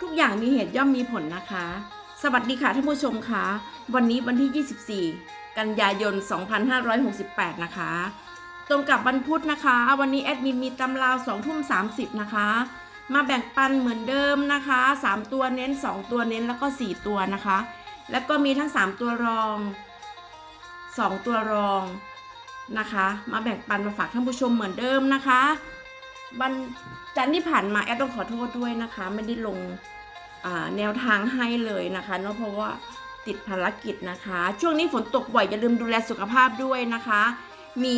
ทุกอย่างมีเหตุย่อมมีผลนะคะ สวัสดีค่ะท่านผู้ชมคะวันนี้วันที่ 24 กันยายน 2568 นะคะ ตรงกับวันพุธนะคะ วันนี้แอดมินมีตำราว2ทุ่ม30 นะคะ มาแบ่งปันเหมือนเดิมนะคะ 3 ตัวเน้น 2 ตัวเน้นแล้วก็ 4 ตัวนะคะ แล้วก็มีทั้ง 3 ตัวรอง 2 ตัวรองนะคะ มาแบ่งปันมาฝากท่านผู้ชมเหมือนเดิมนะคะ วันจันทร์ที่ผ่านมาแอดต้องขอโทษด้วยนะคะ ไม่ได้ลงแนวทางให้เลยนะคะเนาะเพราะว่าติดภารกิจนะคะ ช่วงนี้ฝนตกบ่อยอย่าลืมดูแลสุขภาพด้วยนะคะ มี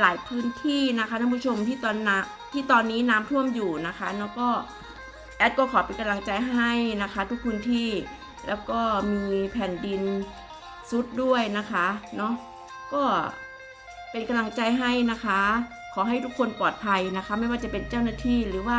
หลายพื้นที่นะคะท่านผู้ชมที่ตอนนาที่ตอนนี้น้ำท่วมอยู่นะคะแล้วก็แอดก็ขอเป็นกำลังใจให้นะคะ ทุกพื้นที่แล้วก็มีแผ่นดินซุดด้วยนะคะเนาะก็เป็นกำลังใจให้นะคะ อให้ทุกคนปลอดภัยนะคะ ไม่ว่าจะเป็นเจ้าหน้าที่หรือว่า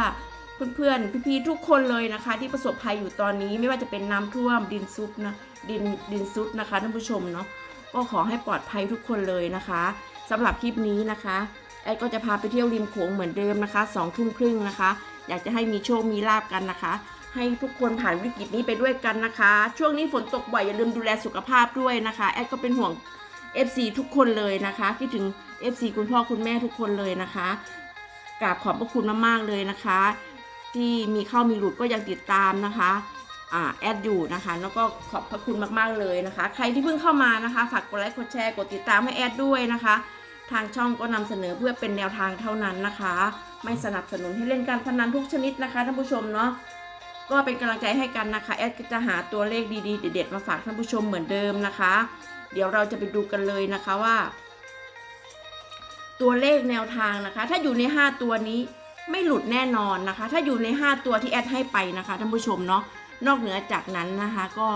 เพื่อนๆพี่ๆทุกคนเลยนะคะ ที่ประสบภัยอยู่ตอนนี้ไม่ว่าจะเป็นน้ำท่วมดินซุดนะดินดินซุดนะคะท่านผู้ชมเนาะก็ขอให้ปลอดภัยทุกคนเลยนะคะสำหรับคลิปนี้นะคะแอดก็จะพาไปเที่ยวริมโขงเหมือนเดิมนะคะสองทุ่มครึ่งนะคะ อยากจะให้มีโชคมีลาบกันนะคะ ให้ทุกคนผ่านวิกฤตนี้ไปด้วยกันนะคะ ช่วงนี้ฝนตกบ่อยอย่าลืมดูแลสุขภาพด้วยนะคะแอดก็เป็นห่วง FC ทุกคนเลยนะคะคิดถึง FC คุณพ่อคุณแม่ทุกคนเลยนะคะกราบขอบพระคุณมากๆเลยนะคะ ที่มีเข้ามีหลุดก็ยังติดตามนะคะอ่าแอดอยู่นะคะ แล้วก็ขอบพระคุณมากๆเลยนะคะ ใครที่เพิ่งเข้ามานะคะ ฝากกดไลค์กดแชร์กดติดตามให้แอดด้วยนะคะ ทางช่องก็นำเสนอเพื่อเป็นแนวทางเท่านั้นนะคะ ไม่สนับสนุนให้เล่นการพนันทุกชนิดนะคะท่านผู้ชมเนาะก็เป็นกำลังใจให้กันนะคะแอดก็จะหาตัวเลขดีๆเด็ดๆมาฝากท่านผู้ชมเหมือนเดิมนะคะ เดี๋ยวเราจะไปดูกันเลยนะคะว่า ตัวเลขแนวทางนะคะ ถ้าอยู่ใน 5 ตัวนี้ไม่หลุดแน่นอนนะคะ ถ้าอยู่ใน 5 ตัวที่แอดให้ไปนะคะท่านผู้ชมเนาะนอกเหนือจากนั้นนะคะ ก็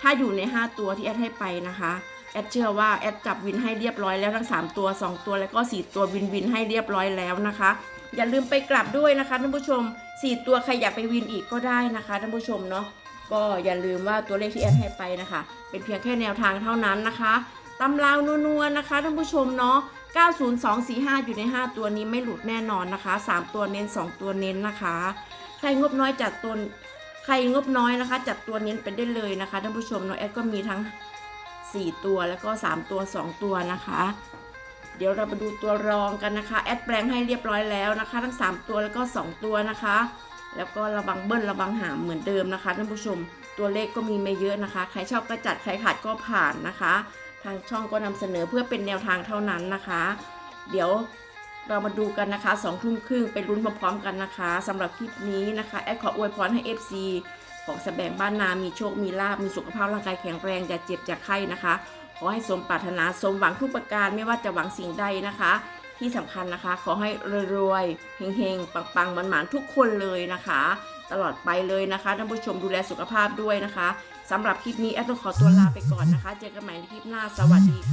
ถ้าอยู่ใน 5 ตัวที่แอดให้ไปนะคะแอดเชื่อว่าแอดจับวินให้เรียบร้อยแล้วทั้ง 3 ตัว 2 ตัวแล้วก็ 4 ตัววินวินให้เรียบร้อยแล้วนะคะ อย่าลืมไปกลับด้วยนะคะท่านผู้ชม 4 ตัวใครอยากไปวินอีกก็ได้นะคะท่านผู้ชมเนาะก็อย่าลืมว่าตัวเลขที่แอดให้ไปนะคะ เป็นเพียงแค่แนวทางเท่านั้นนะคะตำราวนัวๆนะคะท่านผู้ชมเนาะ 90245 อยู่ใน 5 ตัวนี้ไม่หลุดแน่นอนนะคะ 3 ตัวเน้น 2 ตัวเน้นนะคะ ใครงบน้อยจัดตัวใครงบน้อยนะคะ จัดตัวเน้นไปได้เลยนะคะท่านผู้ชมเนาะแอดก็มีทั้ง 4 ตัวแล้วก็ 3 ตัว 2 ตัวนะคะ เดี๋ยวเรามาดูตัวรองกันนะคะ แอดแปลงให้เรียบร้อยแล้วนะคะ ทั้ง 3 ตัวแล้วก็ 2 ตัวนะคะ แล้วก็ระวังเบิ้ลระวังหามเหมือนเดิมนะคะท่านผู้ชมตัวเลขก็มีไม่เยอะนะคะ ใครชอบก็จัดใครขาดก็ผ่านนะคะ ทางช่องก็นำเสนอเพื่อเป็นแนวทางเท่านั้นนะคะ เดี๋ยวเรามาดูกันนะคะสองทุ่มครึ่งไปลุ้นพร้อมๆกันนะคะสำหรับคลิปนี้นะคะแอดขออวยพรให้ FC ของสแบงบ้านนา มีโชค มีลาบ มีสุขภาพร่างกายแข็งแรง อย่าเจ็บอย่าไข้นะคะ ขอให้สมปรารถนา สมหวังทุกประการ ไม่ว่าจะหวังสิ่งใดนะคะ ที่สำคัญนะคะ ขอให้รวยๆ เฮงๆ ปังๆหมันๆทุกคนเลยนะคะ ตลอดไปเลยนะคะท่านผู้ชมดูแลสุขภาพด้วยนะคะสำหรับคลิปนี้แอดต้องขอตัวลาไปก่อนนะคะ เจอกันใหม่ในคลิปหน้าสวัสดีค่ะ